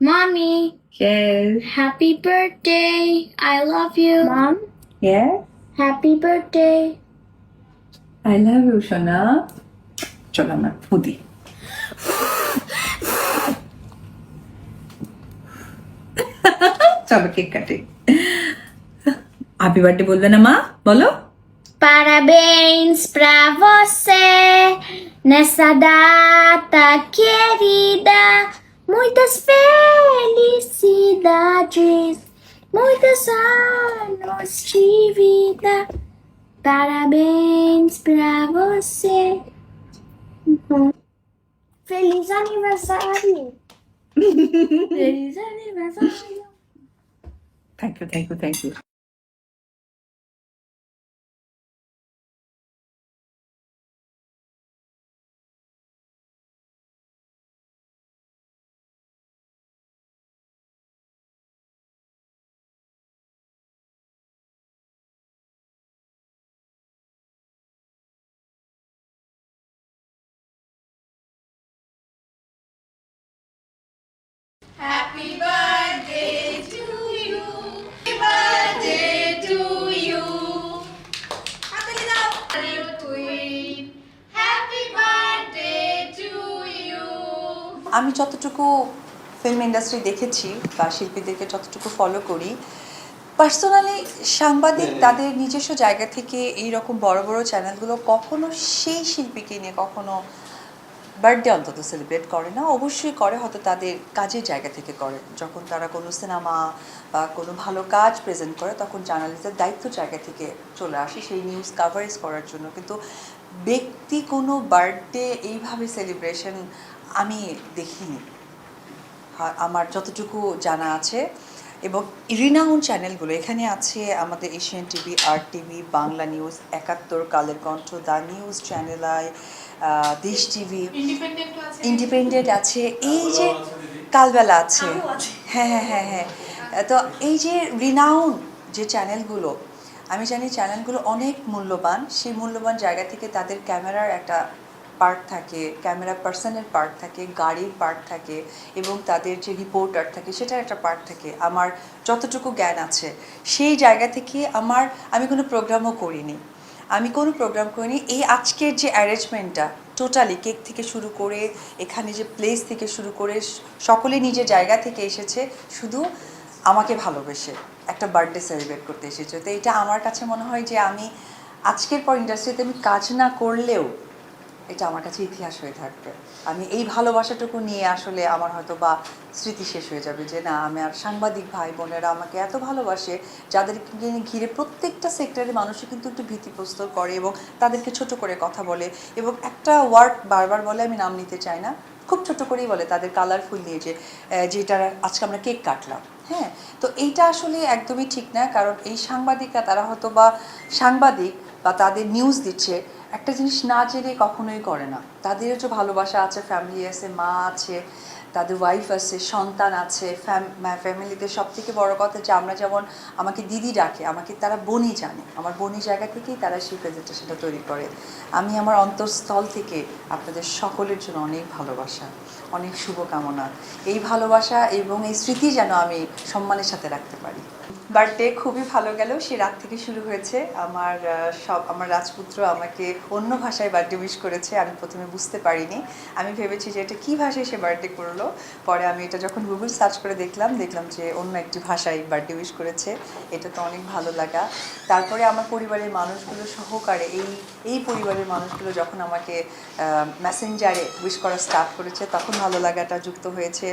Mommy, Yes. happy birthday. I love you. Mom, Yes. happy birthday. I love you, সোনা চলো আমরা ফুদি চলো cake কাটে হ্যাপি বার্থডে বলবে না মা বলো Parabéns pra você nessa data querida. Muitas felicidades, muitos anos de vida. Parabéns pra você. Feliz aniversário! Feliz aniversário! আমি যতটুকু ফিল্ম ইন্ডাস্ট্রি দেখেছি বা শিল্পীদেরকে যতটুকু ফলো করি পার্সোনালি সাংবাদিক তাদের নিজস্ব জায়গা থেকে এই রকম বড় বড় চ্যানেলগুলো কখনো সেই শিল্পীকে নিয়ে কখনো বার্থডে অন্তত সেলিব্রেট করে না, অবশ্যই করে হয়তো তাদের কাজের জায়গা থেকে করে। যখন তারা কোনো সিনেমা বা কোনো ভালো কাজ প্রেজেন্ট করে, তখন জার্নালিস্টের দায়িত্ব জায়গা থেকে চলে আসে। সেই নিউজ কাভারেজ করার জন্য। কিন্তু ব্যক্তি কোনো বার্থডে এইভাবে সেলিব্রেশন আমি দেখিনি। আমার যতটুকু জানা আছে এবং রিনাউন চ্যানেলগুলো এখানে আছে আমাদের Asian TV R TV Bangla news Ekattor Kaler Kantho the news channel I Desh TV independent আছে। এই যে কালবেলা আছে। হ্যাঁ হ্যাঁ হ্যাঁ হ্যাঁ। তো এই যে রিনাউন যে চ্যানেলগুলো আমি জানি চ্যানেলগুলো অনেক মূল্যবান। সেই মূল্যবান জায়গা থেকে তাদের ক্যামেরার একটা পার্ট থাকে ক্যামেরা পার্সনের পার্ট থাকে, গাড়ির পার্ট থাকে এবং তাদের যে রিপোর্টার থাকে সেটার একটা পার্ট থাকে। আমার যতটুকু জ্ঞান আছে, সেই জায়গা থেকে আমার, আমি কোনো প্রোগ্রামও করিনি। আমি কোনো প্রোগ্রাম করিনি। এই আজকের যে অ্যারেঞ্জমেন্টটা টোটালি কেক থেকে শুরু করে, এখানে যে প্লেস থেকে শুরু করে, সকলে নিজের জায়গা থেকে এসেছে, শুধু আমাকে ভালোবেসে, একটা বার্থডে সেলিব্রেট করতে এসেছে। তো এটা আমার কাছে মনে হয় যে আমি আজকের পর ইন্ডাস্ট্রিতে আমি কাজ না করলেও এটা আমার কাছে ইতিহাস হয়ে থাকবে। আমি এই ভালোবাসাটুকু নিয়ে আসলে আমার হয়তো বা স্মৃতি শেষ হয়ে যাবে যে না, আমি আর সাংবাদিক ভাই বোনেরা আমাকে এত ভালোবাসে, যাদেরকে ঘিরে প্রত্যেকটা সেক্টরে মানুষই কিন্তু একটু ভীতিপ্রস্তর করে এবং তাদেরকে ছোট করে কথা বলে এবং একটা ওয়ার্ড বারবার বলে, আমি নাম নিতে চাই না, খুব ছোট করেই বলে তাদের কালারফুল নিয়ে যে যেটা আজকে আমরা কেক কাটলাম হ্যাঁ? তো এইটা আসলে একদমই ঠিক না, কারণ এই সাংবাদিকরা তারা হয়তো বা সাংবাদিক বা তাদের নিউজ দিচ্ছে একটা জিনিস না জেনে কখনোই করে না। তাদেরও যে ভালোবাসা আছে ফ্যামিলি আছে, মা আছে, তাদের ওয়াইফ আছে, সন্তান আছে ফ্যামিলিতে সব থেকে বড় কথা যে আমরা যেমন আমাকে দিদি ডাকে, আমাকে তারা বনি জানে। আমার বনি জায়গা থেকেই তারা সেই প্রেজেন্টেশনটা তৈরি করে। আমি আমার অন্তঃস্থল থেকে আপনাদের সকলের জন্য অনেক ভালোবাসা, অনেক শুভকামনা। এই ভালোবাসা এবং এই স্মৃতি যেন আমি সম্মানের সাথে রাখতে পারি। বার্থডে খুবই ভালো গেল। সে রাত থেকে শুরু হয়েছে। আমার সব, আমার রাজপুত্র আমাকে অন্য ভাষায় বার্থডে উইশ করেছে। আমি প্রথমে বুঝতে পারিনি। আমি ভেবেছি যে এটা কী ভাষায় সে বার্থডে করল। পরে আমি এটা যখন গুগল সার্চ করে দেখলাম দেখলাম যে অন্য একটি ভাষায় বার্থডে উইশ করেছে। এটা তো অনেক ভালো লাগা। তারপরে আমার পরিবারের মানুষগুলো সহকারে, এই এই পরিবারের মানুষগুলো যখন আমাকে মেসেঞ্জারে উইশ করা স্টার্ট করেছে, তখন ভালো লাগাটা যুক্ত হয়েছে।